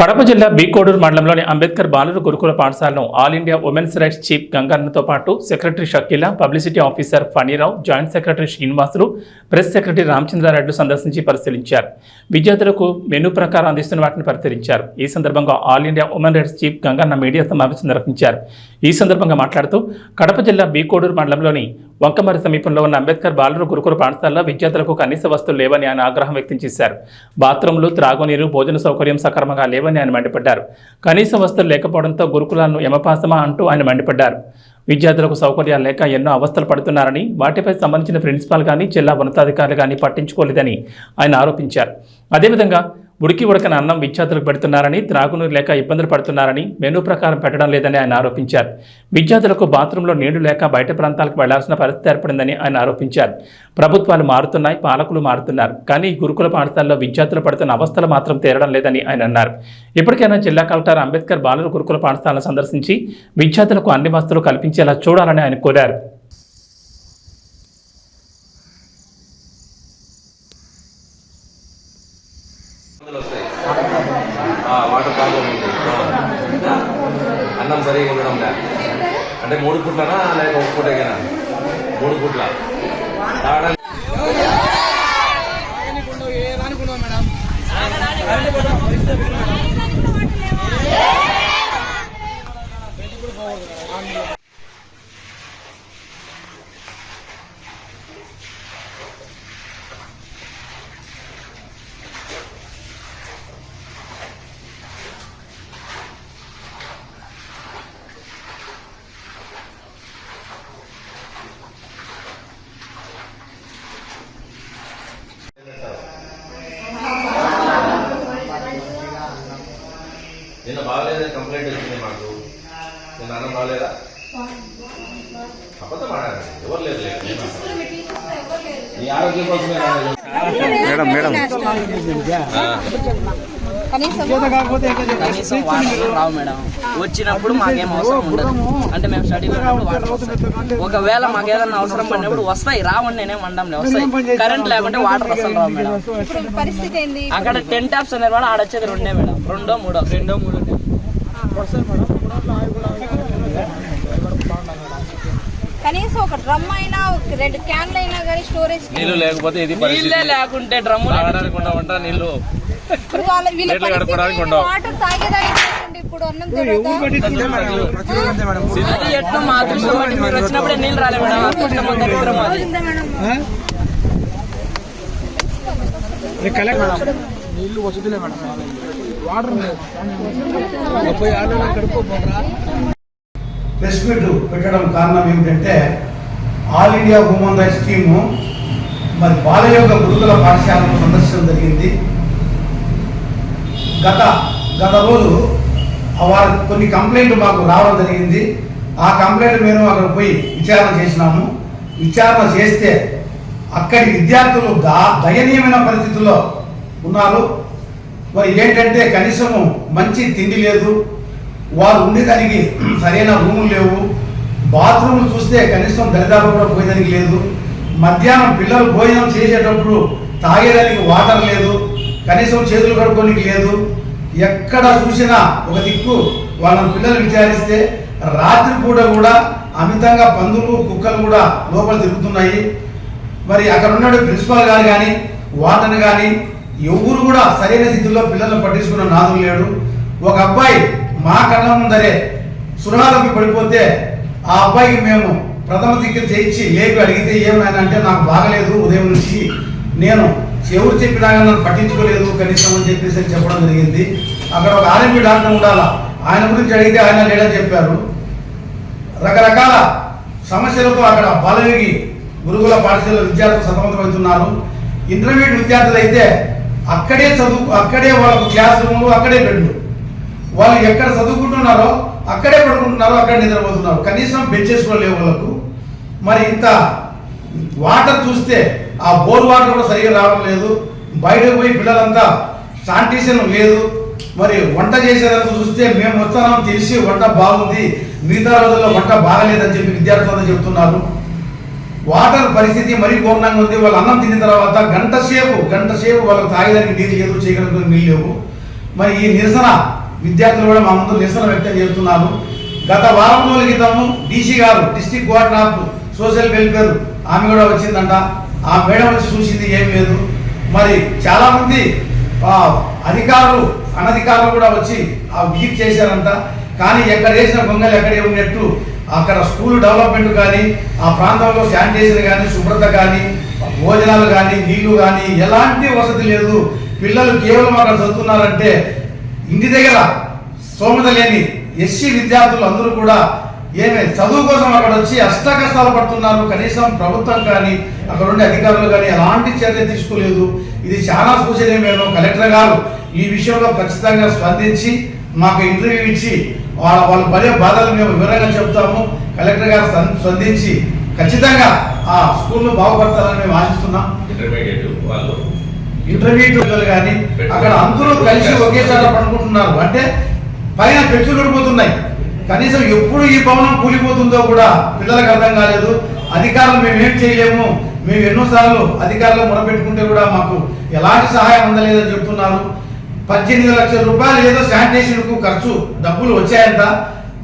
కడప జిల్లా బీకోడూరు మండలంలోని అంబేద్కర్ బాలుర గురుకుల పాఠశాలను all India women's rights chief గంగన్నతో పాటు secretary Shakeela publicity officer Phanirao joint secretary Srinivasulu press secretary Ramachandra Reddy సందర్శించి పరిశీలించారు. విద్యార్థులకు మెనూ ప్రకారం అందిస్తున్న వాటిని పరిశీలించారు. ఈ సందర్భంగా all India women rights chief Ganganna media సమావేశం నిర్వహించారు. ఈ సందర్భంగా మాట్లాడుతూ కడప జిల్లా బీకోడూరు మండలంలోని వంకమరి సమీపంలో ఉన్న అంబేద్కర్ బాలుర గురుకుల పాఠశాలలో విద్యార్థులకు కనీస వస్తువులు లేవని ఆయన ఆగ్రహం వ్యక్తం చేశారు. బాత్రూంలు త్రాగునీరు భోజన సౌకర్యం సక్రమంగా లేవని ఆయన మండిపడ్డారు. కనీస వస్తువులు లేకపోవడంతో గురుకులాలను యమపాసమా అంటూ ఆయన మండిపడ్డారు. విద్యార్థులకు సౌకర్యాలు లేక ఎన్నో అవస్థలు పడుతున్నారని వాటిపై సంబంధించిన ప్రిన్సిపాల్ కానీ జిల్లా ఉన్నతాధికారులు కానీ పట్టించుకోలేదని ఆయన ఆరోపించారు. అదేవిధంగా ఉడికి ఉడకని అన్నం విద్యార్థులకు పెడుతున్నారని త్రాగునీరు లేక ఇబ్బందులు పడుతున్నారని మెనూ ప్రకారం పెట్టడం లేదని ఆయన ఆరోపించారు. విద్యార్థులకు బాత్రూంలో నీళ్ళు లేక బయట ప్రాంతాలకు వెళ్ళాల్సిన పరిస్థితి ఏర్పడిందని ఆయన ఆరోపించారు. ప్రభుత్వాలు మారుతున్నాయి పాలకులు మారుతున్నారు. కానీ గురుకుల పాఠశాలలో విద్యార్థులు పడుతున్న అవస్థలు మాత్రం తీరడం లేదని ఆయన అన్నారు. ఇప్పటికైనా జిల్లా కలెక్టర్ అంబేద్కర్ బాలుర గురుకుల పాఠశాలను సందర్శించి విద్యార్థులకు అన్ని వస్తువులు కల్పించేలా చూడాలని ఆయన కోరారు మందులు వస్తాయి ఆ, వాటర్ ప్రాబ్లం ఉంది ఆ. అన్నం సరిగా ఉండడం లే. అంటే మూడు పుట్లనా లేక ఒక పూటకేనా? మూడు పూట్ల తాగడానికి నిన్న బాగలేదని కంప్లైంట్ వచ్చింది మాకు నిన్న బాగలేదా అబద్ధం ఆడారు? ఎవరు. నీ ఆరోగ్యం కోసమే రావు మేడం వచ్చినప్పుడు మాకేం అవసరం ఉండదు. అంటే మేము వస్తాయి. ఒకవేళ మాకు ఏదైనా అవసరం పడినప్పుడు వస్తాయి. రావండి నేనేం వండంలే వస్తాయి. కరెంట్ లేకుంటే వాటర్ అసలు రావు మేడం. ఇప్పుడు పరిస్థితి ఏంది? అక్కడ టెన్ ట్యాప్స్ అనేది కూడా ఆడొచ్చేది రెండే మేడం. రెండో మూడో. రెండో మూడో కనీసం ఒక డ్రమ్ అయినా ఒక రెండు క్యాన్లు అయినా కానీ స్టోరేజ్ నీళ్ళు లేకపోతే ఇది నీళ్ళే పరిస్థితి. లేకుంటే డ్రమ్ము తాగడానికి ఉండవంట నీళ్ళు ఇప్పుడు వాళ్ళ వీళ్ళ నీళ్ళు పరిస్థితి కడుక్కోవడానికి ఏంది? ఉండవు. వాటర్ తాగేదానికి లేకుంటే ఇప్పుడు అన్నం తర్వాత అది ఎట్లా మా అదృష్టం బట్టి మీరు వచ్చినప్పుడే నీళ్ళు రాలే మేడం. నీళ్ళు వసతులే మేడం. వాటర్ ముప్పై ఆరు కడుక్కోపోరా ప్రెస్ మీట్ పెట్టడం కారణం ఏమిటంటే all India human rights team మరి బాలయోగ గురుకుల పాఠశాలను సందర్శించడం జరిగింది. గత గత రోజు వారి కొన్ని కంప్లైంట్లు మాకు రావడం జరిగింది. ఆ కంప్లైంట్ మేము అక్కడ పోయి విచారణ చేసినాము. విచారణ చేస్తే అక్కడి విద్యార్థులు దా దయనీయమైన పరిస్థితుల్లో ఉన్నారు. మరి ఏంటంటే కనీసము మంచి తిండి లేదు వారు ఉండేదానికి సరైన రూములు లేవు బాత్రూమ్లు చూస్తే కనీసం దరిదాపు కూడా పోయేదానికి లేదు మధ్యాహ్నం పిల్లలు భోజనం చేసేటప్పుడు తాగేదానికి వాటర్ లేదు కనీసం చేతులు కడుక్కోనికి లేదు. ఎక్కడ చూసినా ఒక దిక్కు వాళ్ళ పిల్లలు విచారిస్తే రాత్రిపూట కూడా అమితంగా పందులు కుక్కలు కూడా లోపల తిరుగుతున్నాయి. మరి అక్కడ ఉన్నాడు ప్రిన్సిపాల్ గారు కానీ వాటర్ కానీ ఎవరు కూడా సరైన స్థితిలో పిల్లలను పట్టించుకున్న నాదు లేడు. ఒక అబ్బాయి మా కళ్ళ ముందరే సురాలకు పడిపోతే ఆ అబ్బాయికి మేము ప్రథమ చికిత్స చేయించి లేపి అడిగితే ఏమైనా అంటే నాకు బాగలేదు ఉదయం నుంచి నేను ఎవరు చెప్పినా నన్ను పట్టించుకోలేదు కనీసం అని చెప్పేసి చెప్పడం జరిగింది. అక్కడ ఒక ఆర్ఎంపీ డాక్టర్ ఉండాలా? ఆయన గురించి అడిగితే ఆయన లేడని చెప్పారు. రకరకాల సమస్యలతో అక్కడ బాలయోగి గురుకుల పాఠశాల విద్యార్థులు సతమతమవుతున్నారు. ఇంటర్మీడియట్ విద్యార్థులు అయితే అక్కడే చదువు అక్కడే వాళ్ళకు క్లాస్ రూమ్లు అక్కడే బెడ్లు వాళ్ళు ఎక్కడ చదువుకుంటున్నారో అక్కడే పడుకుంటున్నారో అక్కడే నిద్రపోతున్నారు. కనీసం బెంచెస్ కూడా లేవు వాళ్ళకు. మరి ఇంత వాటర్ చూస్తే ఆ బోర్ వాటర్ కూడా సరిగా రావడం లేదు. బయటకు పోయి పిల్లలంతా శానిటేషన్ లేదు. మరి వంట చేసేదంతా చూస్తే మేము వస్తున్నాం తెలిసి వంట బాగుంది. మిగతా రోజుల్లో వంట బాగలేదని చెప్పి విద్యార్థులంతా చెప్తున్నారు. వాటర్ పరిస్థితి మరీ ఘోరంగా ఉంది. వాళ్ళు అన్నం తిన్న తర్వాత గంట సేపు గంట సేపు వాళ్ళకి తాగేదానికి నీళ్ళు లేదు చేయగలిగిన నీళ్ళు లేవు. మరి ఈ నిరసన విద్యార్థులు కూడా మా ముందు నిరసన వ్యక్తం చేస్తున్నారు. గత వారం రోజుల క్రితము డీసీ గారు district coordinator of social welfare ఆమె కూడా వచ్చిందంట. ఆ మేడం వచ్చి చూసింది ఏం లేదు. మరి చాలామంది ఆ, అధికారులు అనధికారులు కూడా వచ్చి ఆ విజిట్ చేశారంట. కానీ ఎక్కడ వేసిన గొంగలు ఎక్కడ ఉన్నట్టు అక్కడ స్కూల్ డెవలప్మెంట్ కానీ ఆ ప్రాంతంలో శానిటైజర్ కానీ శుభ్రత కానీ భోజనాలు కానీ నీళ్ళు కానీ ఎలాంటి వసతి లేదు. పిల్లలు కేవలం అక్కడ చదువుతున్నారంటే ఇంటి దగ్గర స్తోమత లేని ఎస్సీ విద్యార్థులు అందరూ కూడా ఏమే చదువు కోసం అక్కడ వచ్చి అష్ట కష్టాలు పడుతున్నారు. కనీసం ప్రభుత్వం కానీ అక్కడ ఉండే అధికారులు కానీ ఎలాంటి చర్య తీసుకోలేదు. ఇది చాలా సూచనీయమైన కలెక్టర్ గారు ఈ విషయంలో ఖచ్చితంగా స్పందించి మాకు ఇంటర్వ్యూ ఇచ్చి వాళ్ళ వాళ్ళు పడే బాధలు మేము వివరంగా చెప్తాము. కలెక్టర్ గారు స్పం- స్పందించి ఖచ్చితంగా ఆ స్కూల్ను బాగుపడతారని మేము ఆశిస్తున్నాం. ఇంటర్మీడియట్ వాళ్ళు. ఇంటర్మీడియట్ పిల్లలు కానీ అక్కడ అందరూ కలిసి ఒకే చోట పడుకుంటున్నారు. అంటే పైన పెచ్చులు ఊడిపోతున్నాయి కనీసం ఎప్పుడు ఈ భవనం కూలిపోతుందో కూడా పిల్లలకు అర్థం కాలేదు. అధికారులు మేము ఏం చేయలేము. మేము ఎన్నోసార్లు అధికారులు మొరపెట్టుకుంటే కూడా మాకు ఎలాంటి సహాయం అందలేదని చెప్తున్నారు. పద్దెనిమిది లక్షల రూపాయలు ఏదో శానిటేషన్కు ఖర్చు డబ్బులు వచ్చాయంట.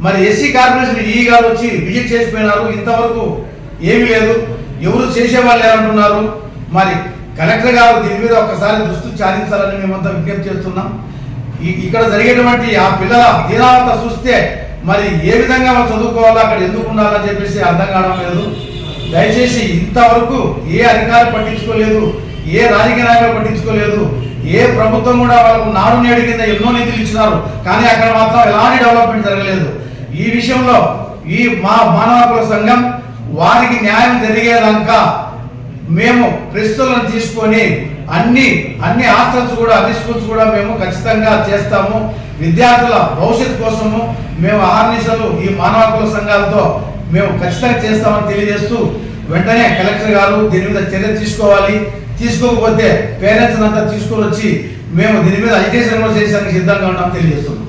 మరి ఎస్సీ కార్పొరేషన్ ఈ గారు వచ్చి విజిట్ చేసిపోయినారు. ఇంతవరకు ఏమీ లేదు. ఎవరు చేసేవాళ్ళు లేరంటున్నారు. మరి కలెక్టర్ గారు దీని మీద ఒక్కసారి దృష్టి సారించాలని మేమంతా విజ్ఞప్తి చేస్తున్నాం. ఇక్కడ జరిగేటువంటి ఆ పిల్లల తీరావత చూస్తే మరి ఏ విధంగా వాళ్ళు చదువుకోవాలో అక్కడ ఎందుకు ఉండాలని చెప్పేసి అర్థం కావడం లేదు. దయచేసి ఇంతవరకు ఏ అధికారం పట్టించుకోలేదు. ఏ రాజకీయ నాయకులు పట్టించుకోలేదు. ఏ ప్రభుత్వం కూడా వాళ్ళకు నాడు నేడు కింద ఎన్నో నిధులు ఇచ్చినారు. కానీ అక్కడ మాత్రం ఎలాంటి డెవలప్మెంట్ జరగలేదు. ఈ విషయంలో ఈ మా మానవ హక్కుల సంఘం వారికి న్యాయం జరిగేదాకా మేము ప్రస్తులను తీసుకొని అన్ని అన్ని హాస్టల్స్ కూడా అన్ని స్కూల్స్ కూడా మేము ఖచ్చితంగా చేస్తాము. విద్యార్థుల భవిష్యత్తు కోసము మేము ఆర్నిసలు ఈ మానవ హక్కుల సంఘాలతో మేము ఖచ్చితంగా చేస్తామని తెలియజేస్తూ వెంటనే కలెక్టర్ గారు దీని మీద చర్య తీసుకోవాలి. తీసుకోకపోతే పేరెంట్స్ అంతా తీసుకొని వచ్చి మేము దీని మీద అజిటేషన్ కూడా చేసేందుకు సిద్ధంగా ఉన్నాం తెలియజేస్తున్నాం.